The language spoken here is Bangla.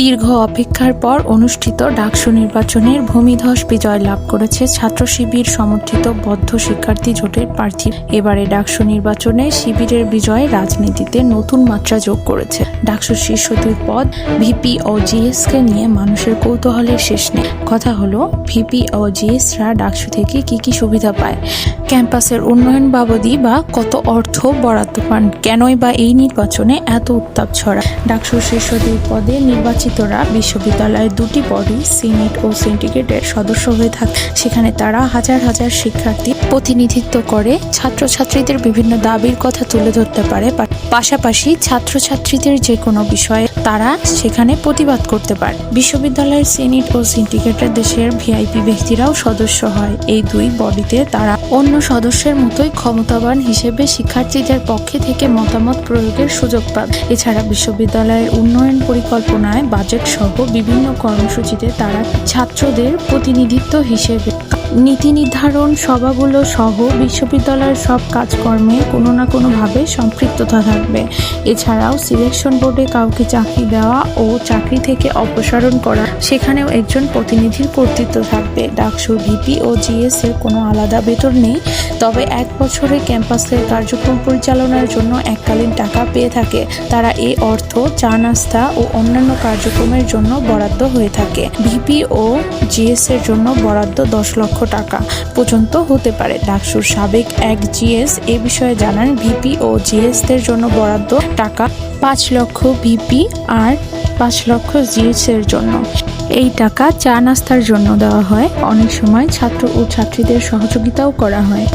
দীর্ঘ অপেক্ষার পর অনুষ্ঠিত ডাকসু নির্বাচনের ভূমিধস বিজয় লাভ করেছে ছাত্র শিবির সমর্থিত বদ্ধ শিক্ষার্থী জোটের প্রার্থী। এবারে ডাকসু নির্বাচনে শিবিরের বিজয় রাজনীতিতে নতুন মাত্রা যোগ করেছে। ডাকসুর শীর্ষ দুই পদ ভিপি ও জিএসকে নিয়ে মানুষের কৌতূহলের শেষ নেই। কথা হলো, ভিপি ও জিএসরা ডাকসু থেকে কি কি সুবিধা পায়? ক্যাম্পাসের উন্নয়ন বাবদি বা কত অর্থ বরাদ্দ পান? কেনই বা এই নির্বাচনে এত উত্তাপ ছড়া ডাকসুর শীর্ষ দুই পদে নির্বাচিতরা বিশ্ববিদ্যালয়ের দুটি বডি, সিনেট ও সিন্ডিকেটের সদস্য হয়ে থাকে সেখানে তারা হাজার হাজার শিক্ষার্থী প্রতিনিধিত্ব করে। ছাত্রছাত্রীদের বিভিন্ন দাবির কথা তুলে ধরতে পারে পাশাপাশি ছাত্রছাত্রীদের যে কোনো বিষয়ে তারা সেখানে প্রতিবাদ করতে পারে। বিশ্ববিদ্যালয়ের সিনেট ও সিন্ডিকেটের দেশের ভিআইপি ব্যক্তিরাও সদস্য হয়। এই দুই বডিতে তারা অন্য সদস্যের মতোই ক্ষমতাবান হিসেবে শিক্ষার্থীদের পক্ষে থেকে মতামত প্রয়োগের সুযোগ পাবে এছাড়া বিশ্ববিদ্যালয়ের উন্নয়ন পরিকল্পনায় বাজেট সহ বিভিন্ন কর্মসূচিতে তারা ছাত্রদের প্রতিনিধিত্ব হিসেবে নীতি নির্ধারণ, সভাগুলো সহ বিশ্ববিদ্যালয়ের সব কাজকর্মে কোনো না কোনোভাবে সম্পৃক্ততা থাকবে। এছাড়াও সিলেকশন বোর্ডে কাউকে চাকরি দেওয়া ও চাকরি থেকে অপসারণ করা, সেখানেও একজন প্রতিনিধির কর্তৃত্ব থাকবে। ডাকসুর ভিপি ও জিএস এর কোনো আলাদা বেতন নেই। তবে এক বছরে ক্যাম্পাসের কার্যক্রম পরিচালনার জন্য এককালীন টাকা পেয়ে থাকে। তারা এ অর্থ, চা নাস্তা ও অন্যান্য কার্যক্রমের জন্য বরাদ্দ হয়ে থাকে। ভিপি ও জিএস এর জন্য বরাদ্দ দশ লক্ষ টাকা। পর্যন্ত হতে পারে। ডাকসুর সাবেক এক জিএস এ বিষয়ে জানান, ভিপি ও জিএস দের জন্য বরাদ্দ টাকা পাঁচ লক্ষ ভিপি আর পাঁচ লক্ষ জিএস এর জন্য। এই টাকা চা নাস্তার জন্য দেওয়া হয়। অনেক সময় ছাত্র ও ছাত্রীদের সহযোগিতাও করা হয়।